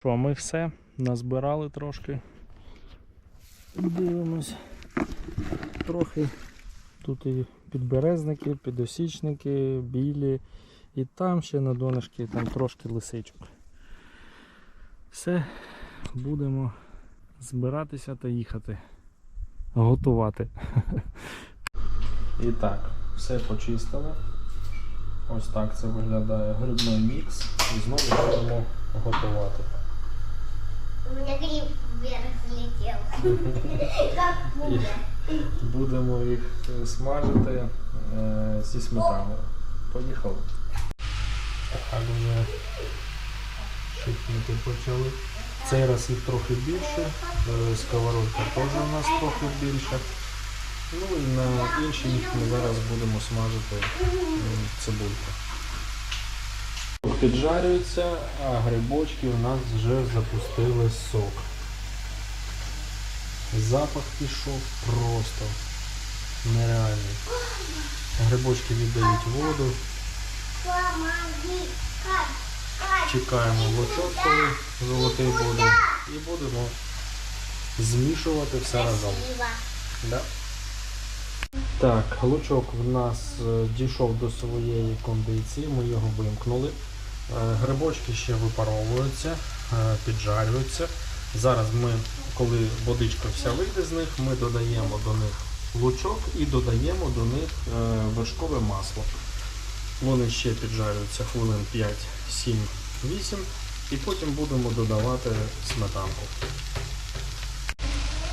Що, ми все назбирали трошки. Дивимось. Трохи тут і підберезники, підосічники, білі. І там ще на донышки там трошки лисичок. Все, будемо збиратися та їхати. Готувати. І так, все почистили. Ось так це виглядає грибний мікс. І знову будемо готувати. У меня гриб вверх взлетел. Как пуля. Будемо їх е, смажити е, зі сметаною. Поїхали. Так вже шипнути почали. Цей раз їх трохи більше, е, сковородка теж у нас трохи більше. Ну і на інші їх ми зараз будемо смажити цибульку. Піджарюються, а грибочки у нас вже запустили сок. Запах пішов просто нереальний. Грибочки віддають воду, чекаємо лучок, коли золотий буде, і будемо змішувати все разом. Да? Так, лучок в нас е, дійшов до своєї кондиції, ми його вимкнули. Е, Грибочки ще випаровуються, е, піджарюються. Зараз ми, коли водичка вся вийде з них, ми додаємо до них лучок і додаємо до них е, вершкове масло. Вони ще піджарюються хвилин 5, 7, 8 і потім будемо додавати сметанку.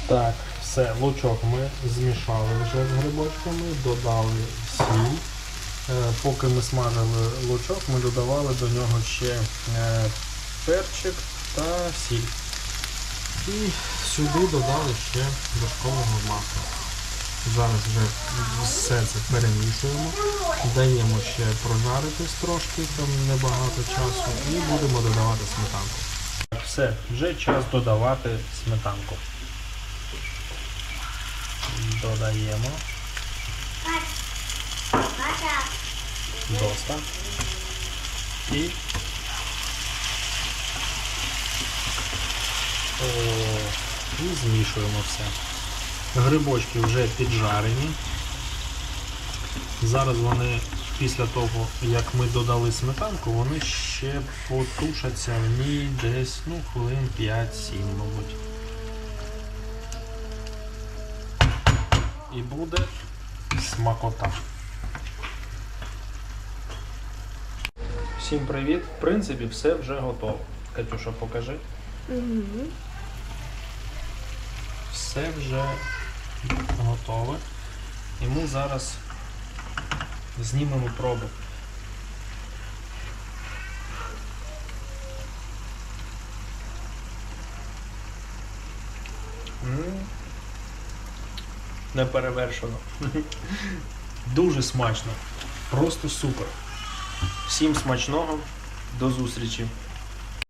Так, все, лучок ми змішали вже з грибочками, додали сіль. Е, Поки ми смажили лучок, ми додавали до нього ще е, перчик та сіль. І сюди додали ще вершкового масла. Зараз вже все це перемішуємо, даємо ще прожаритись трошки, там небагато часу, і будемо додавати сметанку. Все, вже час додавати сметанку. Додаємо Катя. Доста. І О, змішуємо все. Грибочки вже піджарені. Зараз вони після того, як ми додали сметанку, вони ще потушаться в ній десь ну, хвилин 5-7, мабуть. І буде смакота. Всім привіт! В принципі, все вже готово. Катюша, покажи. Все вже готове. І ми зараз знімемо пробу. Не перевершено. Дуже смачно. Просто супер. Всім смачного. До зустрічі.